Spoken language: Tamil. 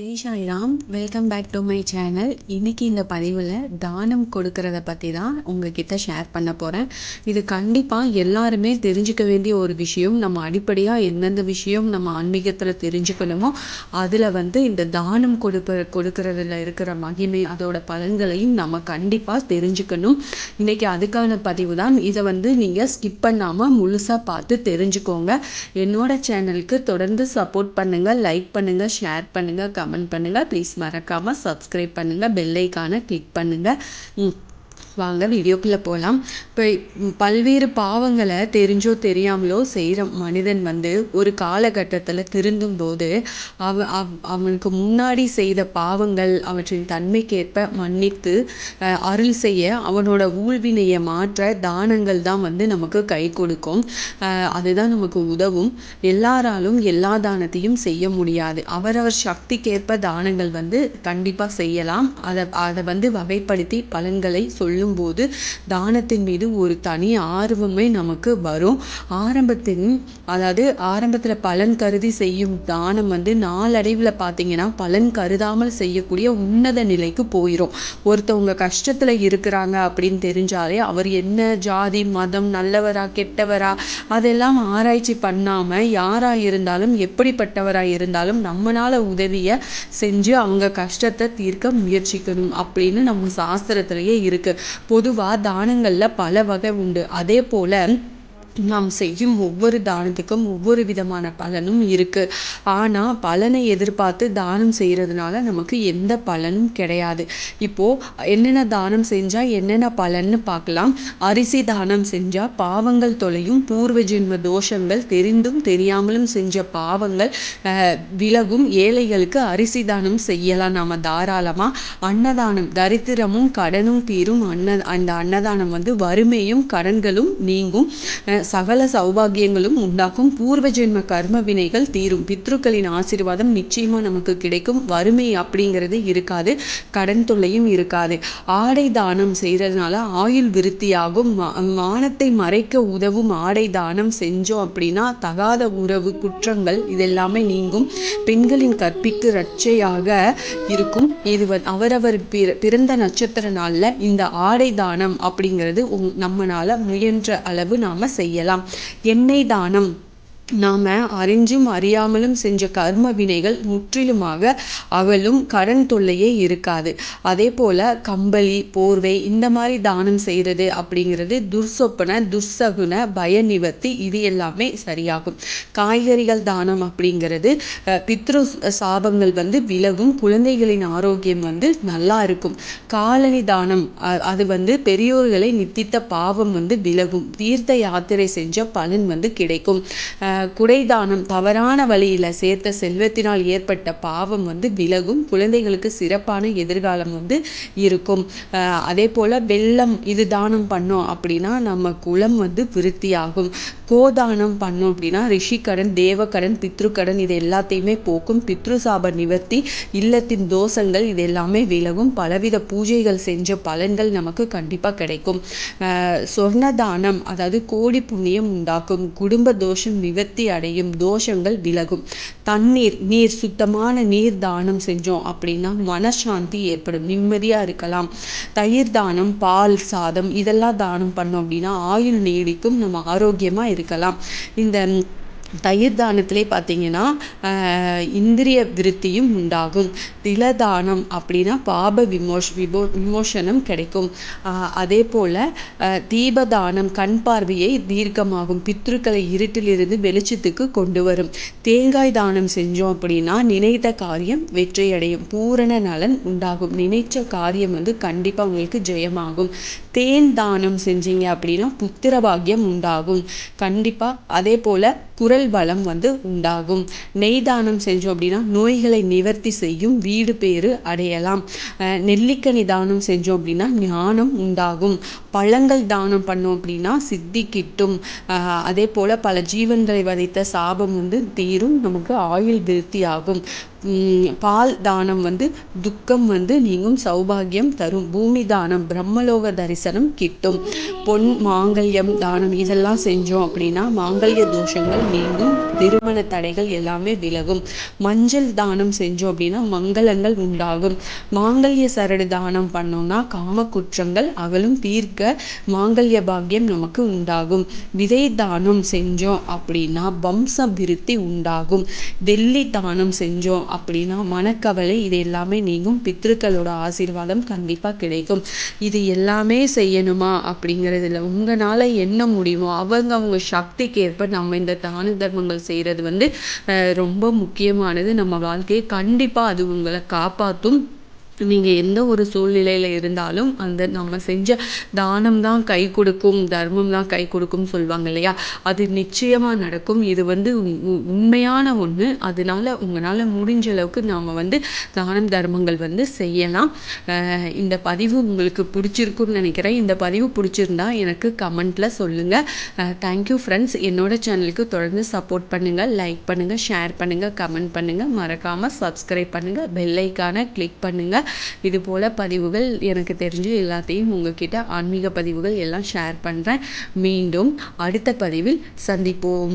Jai Sairam welcome back to my channel இன்றைக்கி இந்த பதிவில் தானம் கொடுக்கறத பற்றி தான் உங்ககிட்ட ஷேர் பண்ண போகிறேன் இது கண்டிப்பாக எல்லாருமே தெரிஞ்சுக்க வேண்டிய ஒரு விஷயம். நம்ம அடிப்படையாக எந்தெந்த விஷயம் நம்ம ஆன்மீகத்தில் தெரிஞ்சுக்கணுமோ அதில் வந்து இந்த தானம் கொடுப்ப கொடுக்கறதுல இருக்கிற மகிமை அதோட பலன்களையும் நம்ம கண்டிப்பாக தெரிஞ்சுக்கணும். இன்றைக்கி அதுக்கான பதிவு தான். இதை வந்து நீங்கள் ஸ்கிப் பண்ணாமல் முழுசாக பார்த்து தெரிஞ்சுக்கோங்க. என்னோட சேனலுக்கு தொடர்ந்து சப்போர்ட் பண்ணுங்கள் லைக் பண்ணுங்கள் ஷேர் பண்ணுங்கள் கம் கமெண்ட் பண்ணுங்கள் ப்ளீஸ் மறக்காமல் சப்ஸ்கிரைப் பண்ணுங்கள் பெல் ஐக்கானை கிளிக் பண்ணுங்கள் ம், வாங்க வீடியோக்குள்ளே போகலாம் இப்போ பல்வேறு பாவங்களை தெரிஞ்சோ தெரியாமலோ செய்கிற மனிதன் வந்து ஒரு காலகட்டத்தில் திருந்தும் போது அவ அவ் அவனுக்கு முன்னாடி செய்த பாவங்கள் அவற்றின் தன்மைக்கேற்ப மன்னித்து அருள் செய்ய அவனோட ஊழ்வினையை மாற்ற தானங்கள் தான் வந்து நமக்கு கை கொடுக்கும். அதுதான் நமக்கு உதவும். எல்லாராலும் எல்லா தானத்தையும் செய்ய முடியாது. அவரவர் சக்திக்கேற்ப தானங்கள் வந்து கண்டிப்பாக செய்யலாம். அதை அதை வந்து வகைப்படுத்தி பலன்களை சொல்லும் சொல்லும்போது தானத்தின் மீது ஒரு தனி ஆர்வமே நமக்கு வரும். ஆரம்பத்தின் அதாவது ஆரம்பத்தில் பலன் கருதி செய்யும் தானம் வந்து நாளடைவில் பார்த்தீங்கன்னா பலன் கருதாமல் செய்யக்கூடிய உன்னத நிலைக்கு போயிடும் ஒருத்தவங்க கஷ்டத்தில் இருக்கிறாங்க அப்படின்னு தெரிஞ்சாலே அவர் என்ன ஜாதி மதம் நல்லவரா கெட்டவரா அதெல்லாம் ஆராய்ச்சி பண்ணாமல் யாராக இருந்தாலும் எப்படிப்பட்டவராக இருந்தாலும் நம்மளால் உதவியை செஞ்சு அவங்க கஷ்டத்தை தீர்க்க முயற்சிக்கணும் அப்படின்னு நம்ம சாஸ்திரத்திலேயே இருக்குது பொதுவாக தானங்களில் பல வகை உண்டு. அதே போல நாம் செய்யும் ஒவ்வொரு தானத்துக்கும் ஒவ்வொரு விதமான பலனும் இருக்கு. ஆனால் பலனை எதிர்பார்த்து தானம் செய்கிறதுனால நமக்கு எந்த பலனும் கிடையாது. இப்போ என்னென்ன தானம் செஞ்சால் என்னென்ன பலன்னு பார்க்கலாம். அரிசி தானம் செஞ்சால் பாவங்கள் தொலையும் பூர்வ ஜென்ம தோஷங்கள் தெரிந்தும் தெரியாமலும் செஞ்ச பாவங்கள் விலகும் ஏழைகளுக்கு அரிசி தானம் செய்யலாம். நாம் தாராளமாக அன்னதானம் தரித்திரமும் கடனும் தீரும் அன்ன அந்த அன்னதானம் வந்து வறுமையும் கடன்களும் நீங்கும். சகல சௌபாகியங்களும் உண்டாக்கும் பூர்வ ஜென்ம கர்ம வினைகள் தீரும். பித்ருக்களின் ஆசீர்வாதம் நிச்சயமாக நமக்கு கிடைக்கும். வறுமை அப்படிங்கிறது இருக்காது. கடன் தொல்லையும் இருக்காது. ஆடை தானம் செய்கிறதுனால ஆயுள் விருத்தியாகும். மா- மறைக்க உதவும் ஆடை தானம் செஞ்சோம் அப்படின்னா தகாத உறவு குற்றங்கள் இதெல்லாமே நீங்கும். பெண்களின் கற்பிக்கு ரட்சையாக இருக்கும். இது அவரவர் பிற- பிறந்த நட்சத்திர நாளில் இந்த ஆடை தானம் அப்படிங்கிறது உங்- முயன்ற அளவு நாம செய்யலாம். எண்ணெய் தானம். நாம் அறிஞ்சும் அறியாமலும் செஞ்ச கர்ம வினைகள் முற்றிலுமாக அவளும் கடன் தொல்லையே இருக்காது. அதே போல கம்பளி போர்வை இந்த மாதிரி தானம் செய்கிறது அப்படிங்கிறது துர்சொப்பன துர்சகுன பய நிவர்த்தி இது எல்லாமே சரியாகும். காய்கறிகள் தானம் அப்படிங்கிறது பித்ரு சாபங்கள் வந்து விலகும் குழந்தைகளின் ஆரோக்கியம் வந்து நல்லா இருக்கும். காலனி தானம் அது வந்து பெரியோர்களை நித்தித்த பாவம் வந்து விலகும். தீர்த்த யாத்திரை செஞ்ச பலன் வந்து கிடைக்கும். குடைதானம் தவறான வழியில் சேர்த்த செல்வத்தினால் ஏற்பட்ட பாவம் வந்து விலகும். குழந்தைகளுக்கு சிறப்பான எதிர்காலம் வந்து இருக்கும். அதே போல் வெள்ளம் இது தானம் பண்ணோம் அப்படின்னா நம்ம குலம் வந்து விருத்தியாகும். கோதானம் பண்ணோம் அப்படின்னா ரிஷிக்கடன் தேவக்கடன் பித்ருக்கடன் இது எல்லாத்தையுமே போக்கும். பித்ரு சாப நிவர்த்தி இல்லத்தின் தோஷங்கள் இது எல்லாமே விலகும். பலவித பூஜைகள் செஞ்ச பலன்கள் நமக்கு கண்டிப்பாக கிடைக்கும். சொர்ணதானம் சொர்ண தானம் அதாவது கோடி புண்ணியம் உண்டாக்கும். குடும்ப தோஷம் நிவர்த்தி அடையும் தோஷங்கள் விலகும். தண்ணீர் நீர் சுத்தமான நீர் தானம் செஞ்சோம் அப்படின்னா மனசாந்தி ஏற்படும். நிம்மதியாக இருக்கலாம். தயிர் தானம் பால் சாதம் இதெல்லாம் தானம் பண்ணோம் அப்படின்னா ஆயுள் நீடிக்கும். நம்ம ஆரோக்கியமாக இருக்கலாம். இந்த தயிர் தானத்திலே பார்த்தீங்கன்னா இந்திரிய விருத்தியும் உண்டாகும். திலதானம் அப்படின்னா பாப விமோஷ் விபோ விமோசனம் கிடைக்கும். அதே போல் தீபதானம் கண் பார்வையை தீர்க்கமாகும். பித்ருக்களை இருட்டிலிருந்து வெளிச்சத்துக்கு கொண்டு வரும். தேங்காய் தானம் செஞ்சோம் அப்படின்னா நினைத்த காரியம் வெற்றியடையும். பூரண நலன் உண்டாகும். நினைச்ச காரியம் வந்து கண்டிப்பாக உங்களுக்கு ஜெயமாகும். தேன் தானம் செஞ்சீங்க அப்படின்னா புத்திர பாக்கியம் உண்டாகும். கண்டிப்பாக அதே போல் குரல் வளம் வந்து உண்டாகும். நெய் தானம் செஞ்சோம் அப்படின்னா நோய்களை நிவர்த்தி செய்யும் வீடு பேறு அடையலாம். நெல்லிக்கனி தானம் செஞ்சோம் அப்படின்னா ஞானம் உண்டாகும். பழங்கள் தானம் பண்ணோம் அப்படின்னா சித்தி கிட்டும். அதே போல பல ஜீவன்களை வதைத்த சாபம் வந்து தீரும் நமக்கு ஆயுள் விருத்தி ஆகும் பால் தானம் வந்து துக்கம் வந்து நீங்கும் சௌபாகியம் தரும். பூமி தானம் பிரம்மலோக தரிசனம் கிட்டும். பொன் மாங்கல்யம் தானம் இதெல்லாம் செஞ்சோம் அப்படின்னா மாங்கல்ய தோஷங்கள் நீங்கும் திருமண தடைகள் எல்லாமே விலகும். மஞ்சள் தானம் செஞ்சோம் அப்படின்னா மங்களங்கள் உண்டாகும். மாங்கல்ய சரடு தானம் பண்ணோம்னா காம குற்றங்கள் அகலும் தீர்க்க மாங்கல்ய பாக்கியம் நமக்கு உண்டாகும். விதை தானம் செஞ்சோம் அப்படின்னா வம்ச விருத்தி உண்டாகும். வெள்ளி தானம் செஞ்சோம் அப்படின்னா மனக்கவலை இது எல்லாமே நீங்கும். பித்ருக்களோட ஆசீர்வாதம் கண்டிப்பாக கிடைக்கும். இது எல்லாமே செய்யணுமா அப்படிங்கிறதுல உங்களால் என்ன முடியுமோ அவங்க அவங்க சக்திக்கு ஏற்ப நம்ம இந்த தான தர்மங்கள் செய்கிறது வந்து ரொம்ப முக்கியமானது. நம்ம வாழ்க்கையை கண்டிப்பாக அது உங்களை காப்பாற்றும் நீங்கள் எந்த ஒரு சூழ்நிலையில் இருந்தாலும் அந்த நம்ம செஞ்ச தானம் தான் கை கொடுக்கும் தர்மம் தான் கை கொடுக்கும்னு சொல்லுவாங்க இல்லையா? அது நிச்சயமாக நடக்கும். இது வந்து உண்மையான ஒன்று அதனால உங்களால் முடிஞ்ச அளவுக்கு நாம் வந்து தானம் தர்மங்கள் வந்து செய்யலாம். இந்த பதிவு உங்களுக்கு பிடிச்சிருக்குன்னு நினைக்கிறேன். இந்த பதிவு பிடிச்சிருந்தா எனக்கு கமெண்ட்டில் சொல்லுங்கள் தேங்க்யூ ஃப்ரெண்ட்ஸ் என்னோட சேனலுக்கு தொடர்ந்து சப்போர்ட் பண்ணுங்கள் லைக் பண்ணுங்கள் ஷேர் பண்ணுங்கள் கமெண்ட் பண்ணுங்கள் மறக்காமல் சப்ஸ்கிரைப் பண்ணுங்கள் பெல்லைக்கான கிளிக் பண்ணுங்கள் இதுபோல் பதிவுகள் எனக்கு தெரிஞ்சு எல்லாத்தையும் உங்ககிட்ட ஆன்மீக பதிவுகள் எல்லாம் ஷேர் பண்ணுறேன் மீண்டும் அடுத்த பதிவில் சந்திப்போம்.